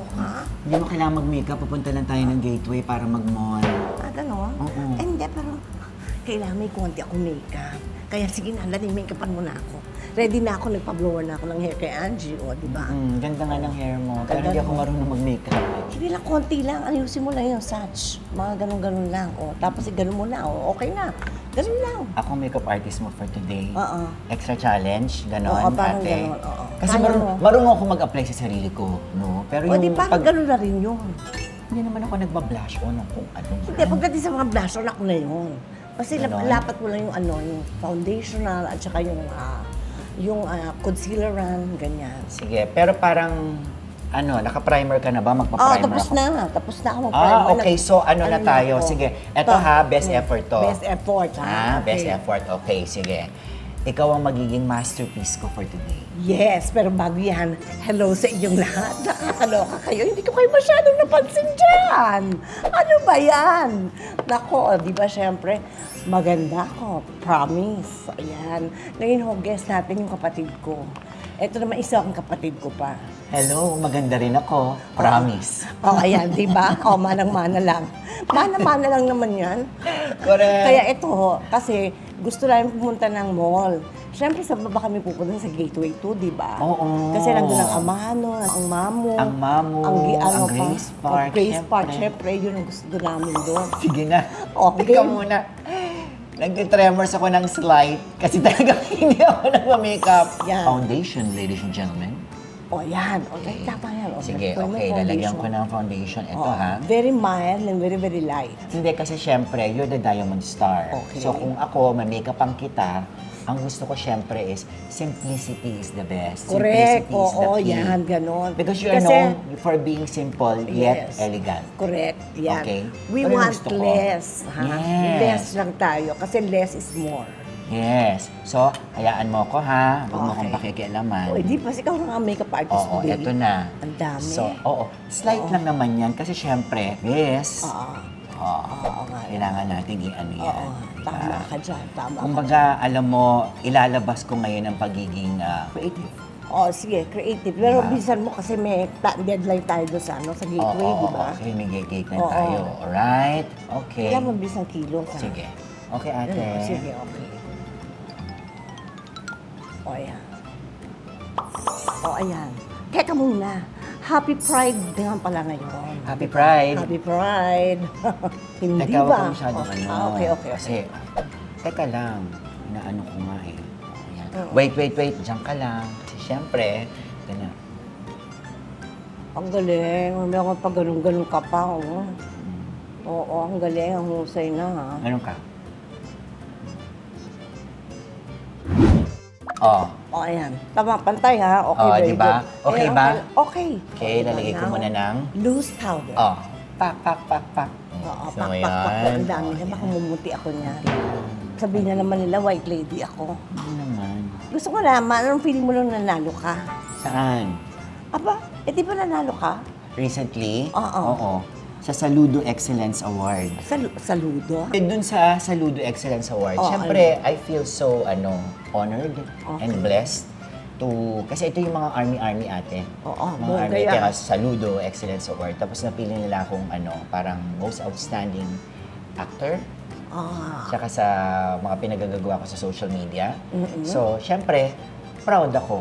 Nakakaloka. Hindi mo kailangan mag-makeup. Pupunta lang tayo ng gateway para mag-mall. Ah, gano'n? Oo. Eh, hindi, pero kailangan may konti akong makeup. Kaya sige na, laling makeupan mo na ako. Ready na ako, nagpa-blower na ako ng hair kay Angie, o, di ba? Mm, ganda nga ng hair mo. Pero Ganda hindi ako mo. marunong mag-makeup. Hindi lang, konti lang. Ayusin mo lang yung satch. Mga ganun-ganun lang. O, tapos ganun mo na. O, okay na. Ganun lang. Ako makeup artist mo for today. Oo. Extra challenge, ganon, Oo, parang ate. ganon, oo. Kasi Kaya marunong, mo. marunong ako mag-apply sa sarili ko, no? Pero O, di yung parang pag... ganun na rin yun. Hindi naman ako nagbablush on kung ano. Hindi, pagdating sa mga blush on, ako na yun. Kasi lap- Ganon? lapat mo lang yung ano, yung foundational at saka yung ah, yung ah, concealeran, ganyan. Sige, pero parang, ano, naka-primer ka na ba? Magpa-primer tapos ako. na. Tapos na ako mag-primer. Ah, okay. So, ano, na tayo? ako. Sige. Eto To. ha, best effort to. Best effort, ha? Ah, best Okay. effort. Okay, sige. Ikaw ang magiging masterpiece ko for today. Yes, pero bago yan, hello sa inyong lahat. Nakakaloka kayo. Hindi ko kayo masyadong napansin dyan. Ano ba yan? Nako, di ba syempre, maganda ako. Promise. Ayan. Ngayon ho, guest natin yung kapatid ko. Ito naman isa akong kapatid ko pa. Hello, maganda rin ako. Promise. Oh, ayan, di ba? Oh, manang-mana lang. Mana-mana lang naman yan. Correct. Kaya ito, ho, kasi gusto namin pumunta ng mall. Siyempre, sa baba kami pupunta sa Gateway 2, di ba? Oo. Kasi nandun ang Amano, ang Mamo. Ang Mamo, gi- ang pa, Grace ang Park, Grace Park, syempre. syempre, yun ang gusto namin doon. Sige na. Okay. Ikaw muna. Nagtitremors ako ng slight kasi talaga hindi ako nagma-makeup. Yan. Foundation, ladies and gentlemen. O, yan. O, tama yan. O, Sige, yung okay. Lalagyan ko foundation. ng foundation. Ito Oo. ha. Very mild and very, very light. Hindi kasi syempre, you're the diamond star. Okay. So kung ako, may-makeup ang kita, ang gusto ko syempre is simplicity is the best. Correct. Simplicity is the Oo, key. yan, ganon. Because you are Kasi- known for being simple yet Yes. elegant. Correct. Yan. Okay. We Pero yung want gusto ko. less. Ha? Yes. Less lang tayo. Kasi less is more. Yes. So, hayaan mo ko ha. Huwag mo Okay. akong pakikialaman. O, hindi pa. Ikaw nga ang makeup artist Oo, today. eto na. Ang dami. So, oo. Slight lang naman yan kasi syempre, yes. Oo. Oo. Oo nga. Kailangan natin i-ano yan. Oo. Tama Ah, ka dyan. Tama ka. Kumbaga, alam mo, ilalabas ko ngayon ang pagiging ah, creative. O, sige. Creative. Pero bisan mo kasi may ta- deadline tayo doon sa, ano, sa gateway, Oo, di ba? Okay, may gate na Oo. tayo. Alright? Okay. Kailangan mabilis ang kilo. Ha? Sige. Okay, ate. Ano, sige, okay. O, ayan. O, ayan. Teka muna. Happy Pride nga pala ngayon. Happy Pride. Happy Pride. Hindi Teka, huwag ba? ka masyadong Oh, ano. ah, okay, okay, Kasi, okay. teka lang. Inaano ko nga eh. Ayan. Oo. Wait, wait, wait. Diyan ka lang. Kasi syempre, ito na. Ang galing. May ako pag ganun-ganun ka pa, oh. Oo, ang galing. Ang husay na, ha? Ganun ka. Oh, O, ayan. Tama, pantay, ha? Okay, Oh, very di ba? good. Okay ba? Okay. okay. Lalagay ko muna ng... Loose powder. Oh, pak, pak, pak, pak. Oo, So, pak, pak, pak, yan. Ang dami Oh, na. Baka mumuti ako niya. Sabihin na naman nila, white lady ako. Ano naman? Gusto ko naman, anong feeling mo nung nanalo ka? Saan? Aba, eh di ba nanalo ka? Recently? Oo. Oo. Sa Saludo Excellence Award. Sa, sa Ludo? Eh, dun sa Saludo Excellence Award, Oh, syempre, I feel so, ano, honored Okay. and blessed to, kasi ito yung mga army-army ate. Oo, mga bongga army, yan. kaya Saludo Excellence Award. Tapos napili nila akong, ano, parang most outstanding actor. Ah, Tsaka sa mga pinagagagawa ko sa social media. So, syempre, proud ako.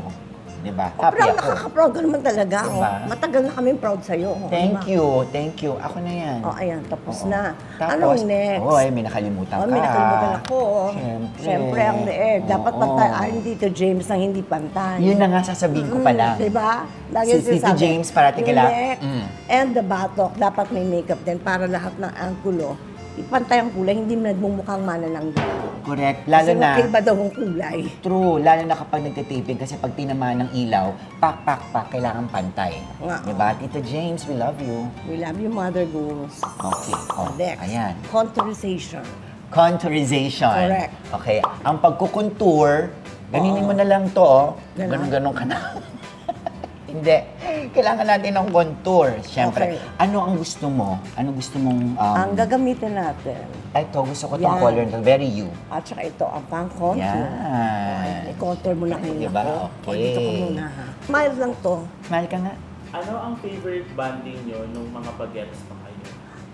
Di ba? oh, Happy proud, ako. nakaka-proud ka naman talaga. Diba? Oh. Matagal na kami proud sa'yo. oh, Thank diba? you, thank you. Ako na yan. Oh, ayan, tapos Oo. na. Tapos, Anong next? Oy, may nakalimutan Oh, ka. may nakalimutan ako. Siyempre. Siyempre, ang leeg. Dapat Oo. pantay. Ay, Tito James ang hindi pantay. Yun na nga sasabihin ko pa lang. Mm, Diba? Lagi Si Tito James, parating yung kila- neck Mm. And the batok, dapat may makeup din para lahat ng anggulo. Ipantay ang kulay, hindi nagmumukhang mananang Correct. Lalo Kasi na, magkaiba daw ang kulay. true, lalo na kapag nagtitipid kasi pag tinamaan ng ilaw, pak, pak, pak, kailangan pantay. Nga. Diba? Tito James, we love you. We love you, mother goals. Okay. Oh, Next, ayan. contourization. Contourization. Correct. Okay. Ang pagkukontour, ganinin mo na lang to, oh. Ganon. Ganon-ganon ka na. Hindi. Kailangan natin ng contour. Siyempre, Okay. ano ang gusto mo? Ano gusto mong... Um, Ang gagamitin natin, ito, gusto ko itong Yan. color na very you. at saka ito, ang pang-contour. Yan. I-contour mo na kayo Diba? ako. O, Okay. dito ko muna ha. Mild lang to. Smile ka nga. Ano ang favorite banding nyo nung mga bagets pa kayo?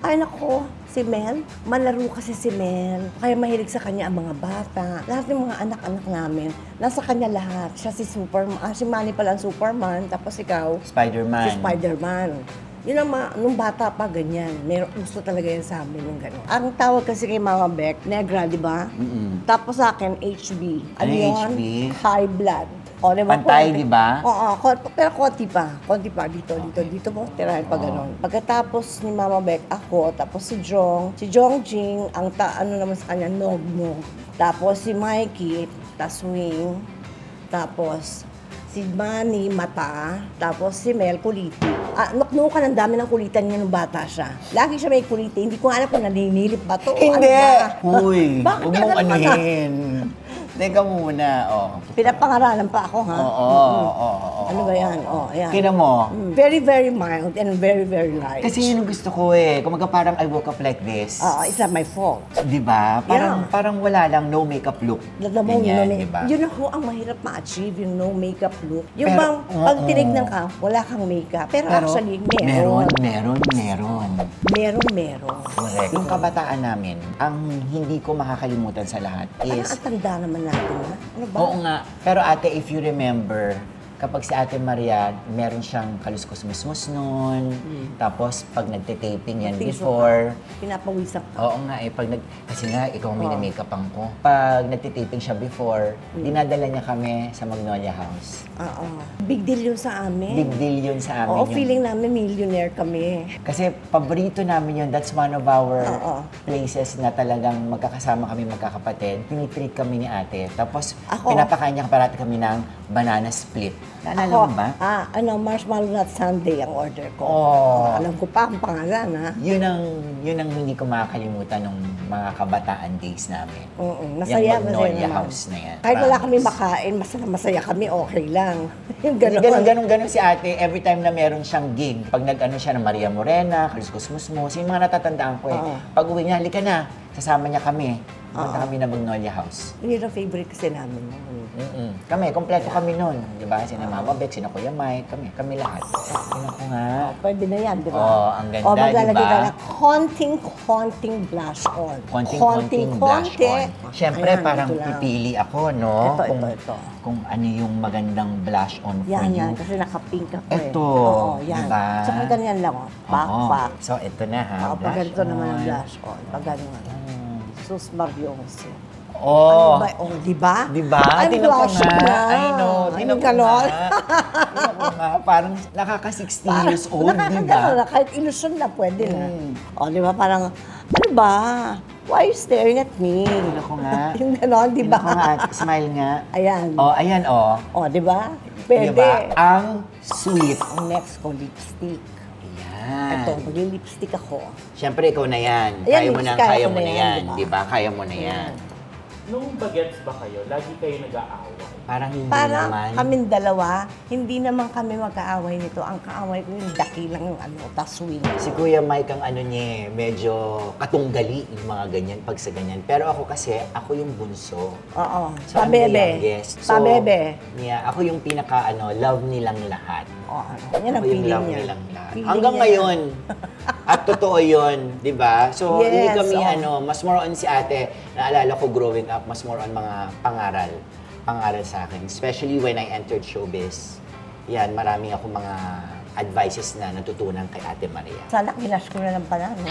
Ay nako, si Mel, malaro kasi si Mel. Kaya mahilig sa kanya ang mga bata. Lahat ng mga anak-anak namin, nasa kanya lahat. Siya si Superman, ah, si Manny pala ang Superman, tapos ikaw, Spider-Man. si Spider-Man. Yun ang mga, nung bata pa, ganyan. Meron, gusto talaga yan sa amin yung gano'n. Ang tawag kasi kay Mama Beck, Negra, di ba? Mm-mm. Tapos sa akin, HB. Ano yung yun? HB? High blood. O, di ba? Pantay, Konti- di ba? Oo, kon- pero konti pa. Konti pa. Dito, dito, dito mo. Tirahin pa Oo. ganun. Pagkatapos ni Mama Beck, ako, tapos si Jong. Si Jong Jing, ang ta, ano naman sa kanya, nog nog. Tapos si Mikey, taswing. Tapos si Manny, mata. Tapos si Mel, kuliti. Ah, nuknukan ang dami ng kulitan niya nung bata siya. Lagi siya may kuliti. Hindi ko alam kung naninilip ba to. o ano Hindi! ba. Bakit huwag mong ganun ka na? anuhin. Teka muna, oh. Pinapangaralan pa ako, ha? Oo, oo, oo, oo. Ano ba yan? Oh, ayan. Kina mo? Mm, Very, very mild and very, very light. Kasi yun ang gusto ko eh. Kumaga parang I woke up like this. Ah, it's not my fault. Di ba? Parang, Yeah. parang wala lang, no makeup look. Alam mo, Ganyan, yun, di ba? yun ako ang mahirap ma-achieve, yung no makeup look. Yung Pero, bang, pag oo. tinignan ka, wala kang makeup. Pero, Pero actually, meron, meron. meron, meron. Meron, meron. Correct. Yung kabataan namin, ang hindi ko makakalimutan sa lahat Parang is ang tanda naman natin, ha? Ano ba? Oo nga. Pero ate, if you remember, kapag si Ate Maria, meron siyang kaluskos-musmus noon. Tapos, pag nagte-taping yan Piso before, Pinapawisak ka. Oo nga eh, pag nag, kasi nga ikaw ang mini-makeup ang ko. Pag nagtitaping siya before, dinadala niya kami sa Magnolia House. Oo. Big deal yun sa amin. Big deal yun sa amin. Oo, yun. feeling namin millionaire kami. Kasi paborito namin yun. That's one of our Oo. places na talagang magkakasama kami magkakapatid. Tinitreat kami ni ate. Tapos Ako? pinapakain niya parati kami ng banana split. Naalala mo ba? ah, ano, marshmallow nut sundae ang order ko. Oo. Alam ko pa ang pangalan, ha? Yun ang, yun ang hindi ko makakalimutan nung mga kabataan days namin. Oo, masaya, Yung masaya Magnolia naman. House na yan. Kahit wala Promise. kami makain, masaya, masaya kami, okay lang. Yung Ganun, gano'n. ganun, ganun, si ate, every time na meron siyang gig, pag nag-ano siya ng Maria Morena, Kaluskus Musmus, yung mga natatandaan ko eh. Oo. Pag uwi niya, halika na, sasama niya kami. Punta kami na Magnolia House. Yun ang favorite kasi namin. noon. Mm-mm. Kami, kompleto kami noon. Di ba? Sina Mama Beck, sina Kuya Mike, kami, kami lahat. Sino ko nga. Pwede na yan, di ba? Oo, ang ganda, O, maglalagay di ba? ka na konting, konting blush on. Konting, konting blush on. Siyempre, Ayan, parang ito lang. pipili ako, no? Ito, kung, ito, ito. Kung ano yung magandang blush on for Yan, you. yan. Kasi naka-pink ako eh. Ito, Oo, yan. diba? Tsaka ganyan lang, oh. Pak, Oo. pak. So, ito na ha, Oo, pag blush ganito naman ang blush on. Pag gano'n. Mm. Sus Marionce. Oh. Ano ba? Oh, di ba? Di ba? I'm Tinan ko blushing nga. na. I know. Ano Tinan ko nga. Tinan ko nga. Parang nakaka-60 years old, di Nakakagano ba? na, kahit ilusyon na pwede na. Mm. O, di ba? Parang, ano ba? Why are you staring at me? Tinan ko nga. Yung gano'n, di ba? Tinan ko nga. ate. Smile nga. Ayan. Oh, ayan oh. O, di ba? Di Pwede. ba? Ang sweet. Ang next ko, lipstick. Ayan. Ito, magli-lipstick ako. Siyempre, ikaw na yan. Ayan, kaya mo na, kaya kaya mo na yan, yan. di ba? Di ba? Kaya mo na yan. Nung bagets ba kayo, lagi kayo nag-aaway? Parang hindi Para naman. kaming dalawa, hindi naman kami magkaaway nito. Ang kaaway ko yung dakilang yung ano, taswing. Si Kuya Mike ang ano niya, eh, medyo katunggali yung mga ganyan pag sa ganyan. Pero ako kasi, ako yung bunso. Oo. So, I'm the Pabebe. youngest. So, Pabebe. Yeah, ako yung pinaka ano, love nilang lahat. Oo. Yan ang ako yung feeling love niya. nilang lahat. Feeling Hanggang niya. ngayon. At totoo yun, di ba? So, hindi Yes, kami oo. ano, mas more on si ate, naalala ko growing up, mas more on mga pangaral. Pangaral sa akin. Especially when I entered showbiz. Yan, marami ako mga advices na natutunan kay Ate Maria. Sana kinash ko na lang pala, no?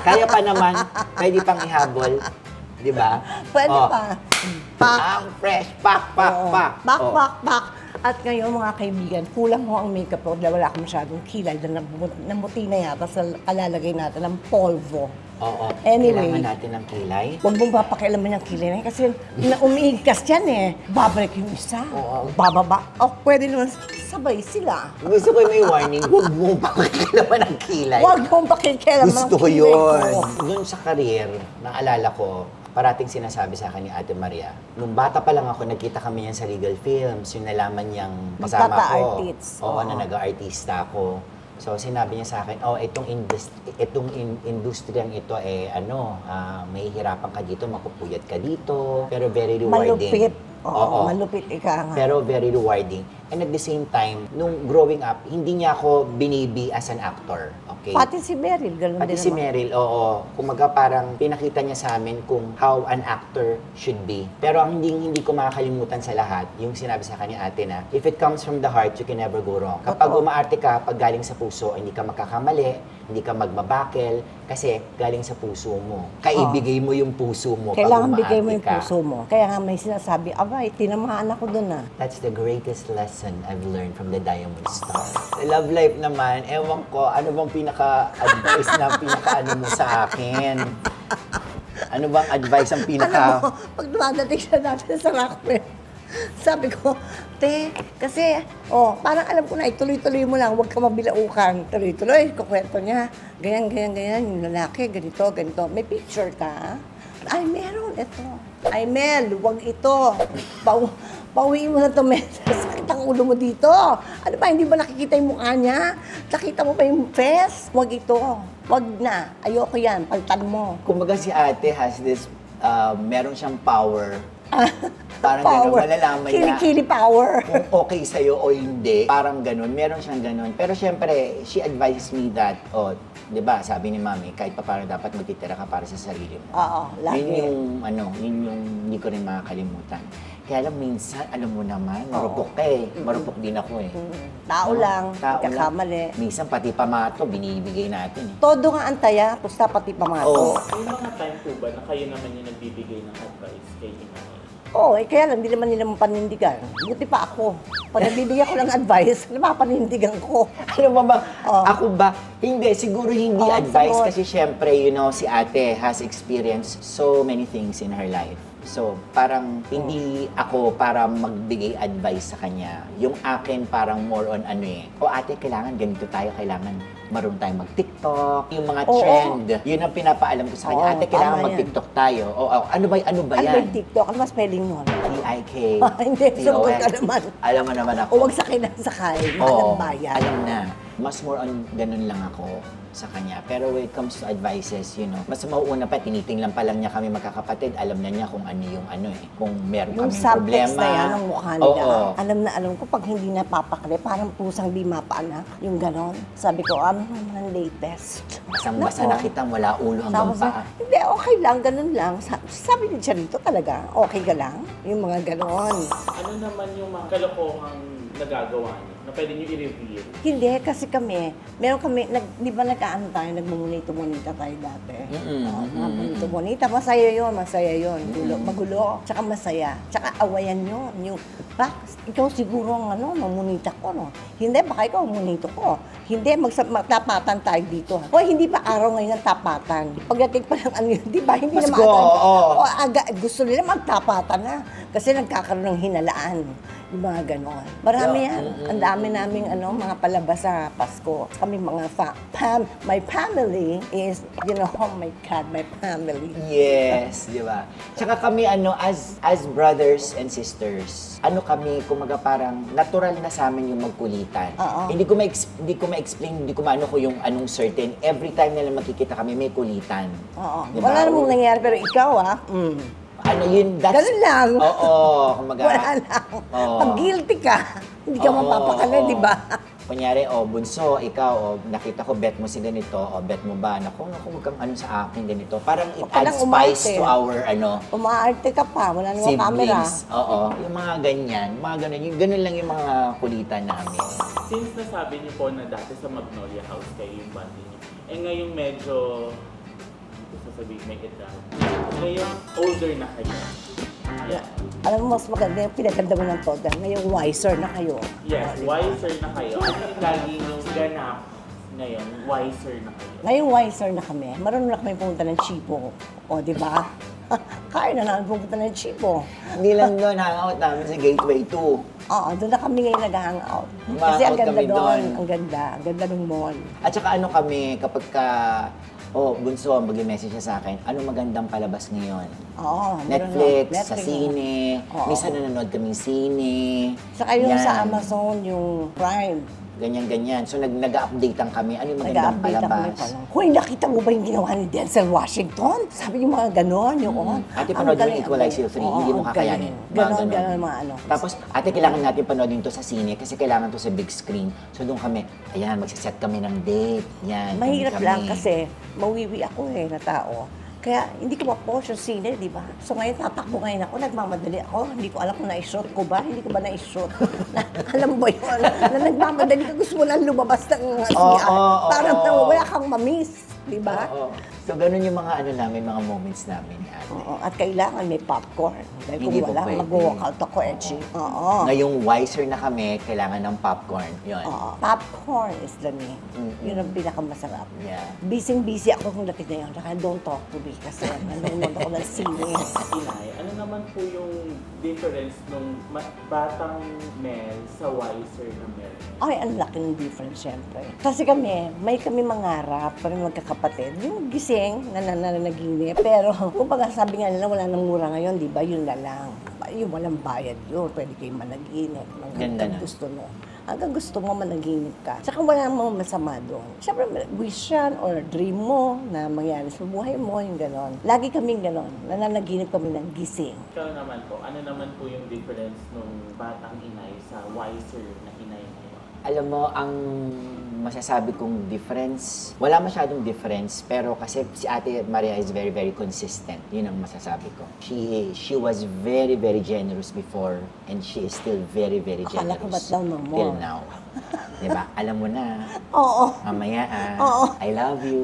Kaya pa naman, pwede pang ihabol. Di ba? Pwede Oh, pa. Pak. Ang fresh, pak, pak, Oo. pak. Pak, Oh. pak, pak. At ngayon, mga kaibigan, kulang ho ang makeup ko dahil wala akong masyadong kilay dahil namu- namuti na yata sa kalalagay natin ng polvo. Oo. Anyway. Kailangan natin ng kilay. Huwag mong papakialaman yung kilay na yun kasi na umiigkas yan eh. Babalik yung isa. Oo. Bababa. O pwede naman sabay sila. Gusto ko may warning, huwag mo pakikilaman ng kilay. Huwag mong pakikialaman Gusto ko kilay yun. ko. Doon sa career, naalala ko, parating sinasabi sa akin ni Ate Maria, nung bata pa lang ako, nagkita kami yan sa legal films, yung nalaman niyang kasama ko. Nagpapa-artist. Oo, Oo. na nag-artista ako. So sinabi niya sa akin, oh, itong indus- itong in- industriyang ito eh ano, ah, may hirapan ka dito, makupuyat ka dito, pero very rewarding. Malupit. Oo, Oo. malupit ika nga. Pero very rewarding. And at the same time, nung growing up, hindi niya ako binibi as an actor. Okay? Pati si Meryl, ganun Pati din si naman. Meryl, oo. Kumaga parang pinakita niya sa amin kung how an actor should be. Pero ang hindi, hindi ko makakalimutan sa lahat, yung sinabi sa kanya ate na, if it comes from the heart, you can never go wrong. Kapag Totoo. umaarte ka, pag galing sa puso, hindi ka magkakamali, hindi ka magbabakel, kasi galing sa puso mo. Kaibigay mo yung puso mo Kailangan bigay mo yung puso mo. Kaya nga may sinasabi, abay, tinamaan ako dun ah. That's the greatest lesson I've learned from the Diamond Star. Love life naman, ewan ko, ano bang pinaka-advice na pinaka-ano mo sa akin? Ano bang advice ang pinaka... Alam mo, pag dumadating siya natin sa Rockford, sabi ko, te, kasi, oh, parang alam ko na, ituloy-tuloy mo lang, huwag ka mabilaukan. Tuloy-tuloy, kukwento niya, ganyan, ganyan, ganyan, yung lalaki, ganito, ganito. May picture ka? Ay, meron, ito. Ay, Mel, huwag ito. Pau pauwiin mo na to, Mel. Sakit ang ulo mo dito. Ano ba, hindi ba nakikita yung mukha niya? Nakita mo pa yung face? Huwag ito. Huwag na. Ayoko yan. Paltan mo. Kumbaga si ate has this, uh, meron siyang power. Parang gano'n, malalaman niya Kili-kili power. kung okay sa'yo o hindi. Parang ganun, meron siyang ganun. Pero syempre, she advises me that, oh, di ba, sabi ni mami, kahit pa paano dapat magtitira ka para sa sarili mo. Oo, lagi. Yun yung, ano, yun yung hindi ko rin makakalimutan. Kaya lang minsan, alam mo naman, marupok ka eh. Marupok din ako eh. Tao lang, Tao lang. kakamali. Minsan pati pamato, binibigay natin eh. Todo nga antaya, pusta pati pamato. Oo. May mga time po ba na kayo naman yung nagbibigay ng advice kay Inay? Oo, eh kaya lang, hindi naman nila mapanindigan. Buti pa ako. Pag nagbibigyan ko ng advice, napapanindigan ko. Ano ba ba? Oh. Ako ba? Hindi, siguro hindi Oh, advice sagot. kasi syempre, you know, si ate has experienced so many things in her life. So, parang hindi ako para magbigay advice sa kanya. Yung akin parang more on ano eh. O ate, kailangan ganito tayo, kailangan marunong tayo mag-TikTok. Yung mga Oo. trend, yun ang pinapaalam ko sa kanya. Oo, ate, kailangan tama yan. mag-TikTok tayo. O, o, ano ba, ano ba Ano ba yan? yung TikTok? Ano ba spelling nun? T-I-K. Hindi, sumagot ka naman. Alam mo naman ako. O wag sakay ng sakay, Oo, malang bayan. alam na. Mas more on ganun lang ako sa kanya. Pero when it comes to advices, you know, mas mauuna pa, tinitingnan pa lang niya kami magkakapatid, alam na niya kung ano yung ano eh, kung meron Yung kaming subtext problema. na yan, ang mukha nila. Oo. Alam na alam ko, pag hindi napapakali, parang pusang di mapaanak. Yung ganon. Sabi ko, ano naman latest? Basang-basa na kita mula ulo hanggang Tapos, paa. hindi, okay lang, ganun lang. Sa- Sabi din siya dito talaga, okay ka lang? Yung mga ganon. Ano naman yung mga kalokohang nagagawa niyo na pwede niyo i-reveal? Hindi, kasi kami, meron kami, nag, di ba nag-ano tayo, nagmumunito-munita tayo dati. Mm-mm, Oo, mm-mm. Munito-munita, masaya yun, masaya yun. Gulo, magulo, tsaka masaya. Tsaka awayan yun. Yung, ba, ikaw siguro ang ano, mamunita ko, no? Hindi, baka ikaw ang munito ko. Hindi, magsa- magtapatan tayo dito. O, hindi pa araw ngayon ng tapatan. Pagdating pa ng ano yun, di ba? Hindi Pasko, naman. oo. O, aga, gusto nila magtapatan na. Kasi nagkakaroon ng hinalaan. Yung mga ganon. Marami Yeah. yan. Ang dami naming ano, mga palabas sa Pasko. Kami mga fa- fam- my family is, you know, oh my God, my family. Yes, di ba? Tsaka kami ano as as brothers and sisters. Ano kami, kumaga parang natural na sa amin yung magkulitan. Oo. Hindi ko ma hindi ko ma-explain, hindi ko maano ko yung anong certain. Every time na lang makikita kami may kulitan. Oo. Di ba? Wala namang nangyari, pero ikaw ah, mm. Ano yun, that's... Ganun lang. Oo, kumaga. wala lang. Oo. Pag guilty ka, hindi ka Oo, mapapakala, oo. di ba? Kunyari, oh, bunso, ikaw, oh, nakita ko, bet mo si ganito, oh, bet mo ba? Naku, naku, huwag kang ano sa akin, ganito. Parang it Huwag ka adds lang spice umarte. to our, ano, Umaarte ka pa, wala namang camera. siblings. Oo, yung mga ganyan, mga ganun, yung ganun lang yung mga kulitan namin. Since nasabi niyo po na dati sa Magnolia House kayo yung bonding niyo, eh ngayong medyo, sasabihin may edad, ngayon older na kayo. Yeah. Alam mo, mas maganda yung pinaganda mo ng todo. Ngayon, wiser na kayo. Yes, wiser na kayo. Ano yung lagi yung ganap ngayon? Wiser na kayo. Ngayon, wiser na kami. Marunong na kami pumunta ng Chipo. O, di ba? Kaya na namin pumunta ng Chipo. Hindi lang doon, hangout namin sa Gateway 2. Oo, doon na kami ngayon nag-hangout. Kasi Hangout ang ganda kami doon. doon. Ang ganda. Ang ganda ng mall. At saka ano kami, kapag ka oh, bunso, mag-message siya sa akin, ano magandang palabas ngayon? Oo. meron Netflix, na. sa Netflix. sine, Oo. minsan nanonood kaming sine. Saka yung Yan. sa Amazon, yung Prime. Ganyan-ganyan. So, nag- nag-updatean kami, ano yung magandang Nag-update kami palabas? Hoy, nakita mo ba yung ginawa ni Denzel Washington? Sabi yung mga ganon, yung on. Mm. Ate, panood mo yung Equalizer 3, hindi mo kakayanin. Mga Ganon, ganon. ganon, mga ano. Tapos, ate, kailangan natin panoodin to sa sine kasi kailangan to sa big screen. So, doon kami, ayan, magsiset kami ng date. Yan, Mahirap kami. lang kasi mawiwi ako eh na tao. Kaya hindi ko ma-post yung sine, di ba? So ngayon tatakbo ngayon ako, nagmamadali ako. Hindi ko alam kung na-shoot ko ba, hindi ko ba na-shoot. na, alam mo ba yun? Na nagmamadali ka, gusto mo lang lumabas ng CR. Oo, oo, Parang oo. nawawala kang mamiss, di ba? Oo. So, ganun yung mga ano namin, mga moments namin, ate. Oo, at kailangan may popcorn. Dahil Hindi kung po wala, pwede. mag-walkout ako, Echi. Oo. Ngayong wiser na kami, kailangan ng popcorn. Yun. Oo. Popcorn is the name. Mm-mm. Yun ang pinakamasarap. Yeah. Busy-busy ako kung lapit na yun. Don't talk to me kasi nanonood ako ng sine. Inay, ano naman po yung difference nung ma- batang Mel sa wiser na Mel? Ay, ang laki ng difference, syempre. Kasi kami, may kami mangarap, kami magkakapatid. Yung gising, na nananaginip. Pero, kumbaga sabi nga nila, wala nang mura ngayon, di ba? Yun na lang. Yung walang bayad yun, pwede kayong managinip. Hanggang Ganda na. gusto mo. Hanggang gusto mo managinip ka. Saka wala namang masama doon. Siyempre, wish yan or dream mo na mangyari sa buhay mo, yung ganon. Lagi kaming ganon. Nananaginip kami ng gising. Ikaw naman po, ano naman po yung difference nung batang inay sa wiser na inay ngayon? Alam mo, ang masasabi kong difference, wala masyadong difference, pero kasi si Ate Maria is very, very consistent. Yun ang masasabi ko. She she was very, very generous before, and she is still very, very Akala generous. ko ba't daw no more? Till now. Diba? Alam mo na, Oo. mamaya ah, Oo. I love you.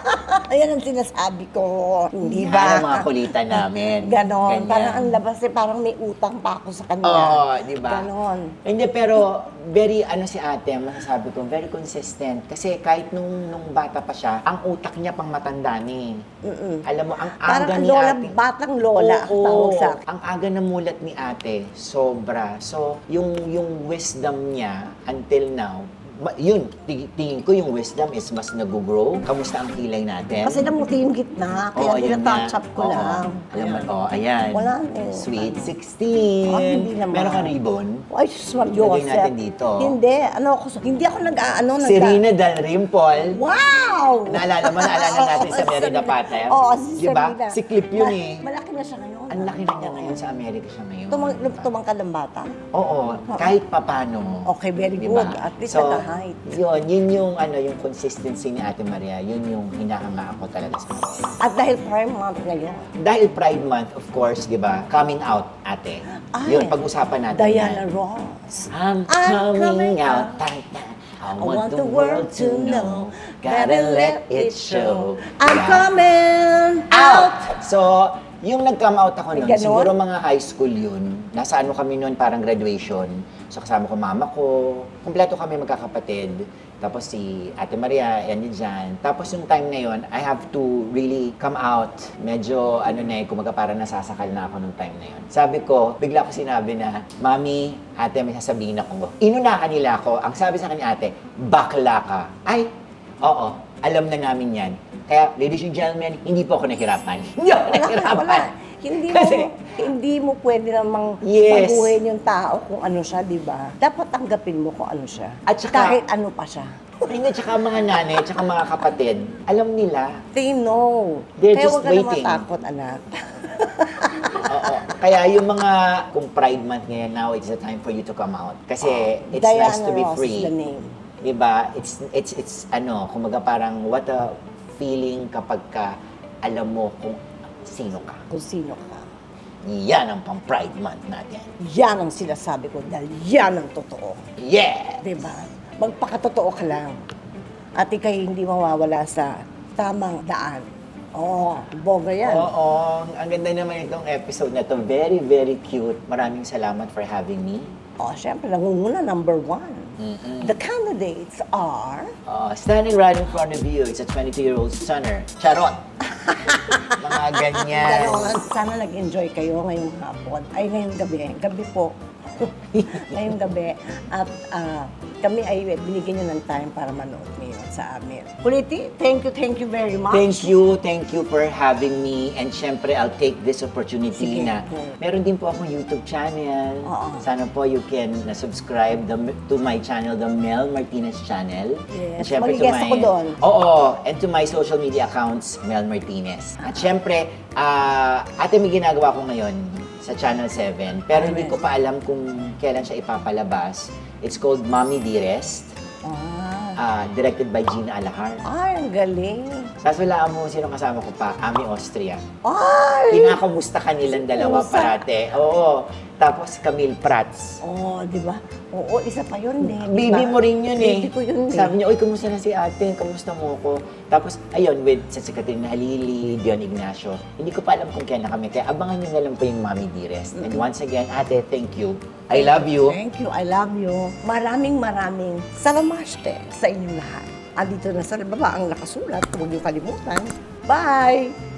Ayan ang sinasabi ko. Yan ba? ang mga kulitan namin. Ganon. Ganyan. Parang ang labas eh, parang may utang pa ako sa kanya. Oo, di ba? Ganon. Hindi, pero very, ano si ate, masasabi ko, very consistent. Kasi kahit nung, nung bata pa siya, ang utak niya pang matanda ni. Mm-mm. Alam mo, ang Parang aga ang ni lola, ate. batang lola ang tawag sa akin. Ang aga na mulat ni ate, sobra. So, yung, yung wisdom niya until now, ma- yun, ti- tingin ko yung wisdom is mas nag-grow. Kamusta ang kilay natin? Kasi namuti yung gitna, kaya Oo, yun tinatouch up ko Oo. lang. Alam mo, oh, ayan. Wala eh. Sweet 16. Ah, hindi naman. Meron ka ribbon? Ay, sus Mario. Lagay natin dito. Hindi. Ano ako, hindi ako nag-ano. Si Rina Del Rimpol. Wow! Naalala mo, naalala natin sa Merida Pater? Oo, si Diba? Serena. Si Clip yun Ma- eh. Malaki na siya ngayon. Ang laki na niya ngayon sa Amerika siya ngayon. Tumang, Diba? tumangkad ng bata. Oo, kahit papano. Okay, very Diba? good. At least so, at the height. Yun, yun yung, ano, yung consistency ni Ate Maria, yun yung hinahanga ako talaga sa kanya. At dahil prime month ngayon, Dahil Pride Month, of course, di ba, coming out, ate. Ay, yun, pag-usapan natin Diana yan. Ross. I'm I'm coming coming out, out. tata. I want the world to know, Gotta let it show. I'm Diba? coming out. So, yung nag-come out ako noon, ganon? siguro mga high school yun. Nasa ano kami noon, parang graduation. So, kasama ko mama ko. Kompleto kami magkakapatid. Tapos si Ate Maria, yan yun dyan. Tapos yung time na yun, I have to really come out. Medyo, ano na eh, kumaga parang nasasakal na ako nung time na yun. Sabi ko, bigla ko sinabi na, Mami, ate, may sasabihin ako. Inunahan nila ako. Ang sabi sa kanya, ate, bakla ka. Ay, oo, alam na namin yan. Kaya, ladies and gentlemen, hindi po ako nahirapan. Hindi ako Wala, nahirapan. wala. Hindi mo, Kasi- hindi mo pwede namang Yes. baguhin yung tao kung ano siya, di ba? Dapat tanggapin mo kung ano siya. At saka- Kahit ano pa siya. Hindi, tsaka mga nanay, tsaka mga kapatid, alam nila. They know. They're Kaya just huwag ka na waiting. matakot, anak. Oo. Kaya yung mga, kung Pride Month ngayon, now it's the time for you to come out. Kasi it's Diana nice to be Ross free. is the name. Diba? It's, it's, it's, ano, kumaga parang what a feeling kapag ka alam mo kung sino ka. Kung sino ka. Yan ang pang Pride Month natin. Yan ang sinasabi ko dahil yan ang totoo. Yeah! Di ba? Magpakatotoo ka lang. At ikay hindi mawawala sa tamang daan. Oo, boga yan. Oo, ang ganda naman itong episode na to. Very, very cute. Maraming salamat for having me. Oh, syempre, nangunguna, number one. Mm-mm. The candidates are... Uh, standing right in front of you, it's a 22-year-old stunner. Charot! Mga ganyan. Ganon. Sana nag-enjoy kayo ngayong hapon. Ay, ngayong gabi. Gabi po. ngayong gabi. At ah, kami ay binigyan niyo ng time para manood ngayon sa amin. Kuliti, thank you, thank you very much. Thank you, thank you for having me. And syempre, I'll take this opportunity Sige, na meron din po akong YouTube channel. Oo. Sana po you can na-subscribe the- to my channel, the Mel Martinez channel. Yes, my- ako doon. Oo, and to my social media accounts, Mel Martinez. At syempre, ah, ate may ginagawa ko ngayon sa Channel 7, pero hindi ko pa alam kung kailan siya ipapalabas. It's called Mommy Dearest, Ah, ah, directed by Gina Alahar. ay, ang galing. Sasulaan mo sino kasama ko pa, Ami Austria. Ay! Kinakamusta kanilang dalawa Kamusta? parate. Oo. Tapos Camille Prats. Oo, di ba? Oo, isa pa yun eh. di Baby ba? mo rin yun eh. Baby ko yun eh. Sabi niya, Uy, kumusta na si ate? Kamusta mo ko? Tapos, ayun, with sa si Katrina Halili, Dion Ignacio. Hindi ko pa alam kung kailan kami. Kaya abangan niyo na lang po yung Mami Dearest. And once again, ate, thank you. I love you. Thank you, I love you. Maraming maraming salamaste sa inyong lahat. Andito na sa baba ang nakasulat. Huwag niyo kalimutan. Bye!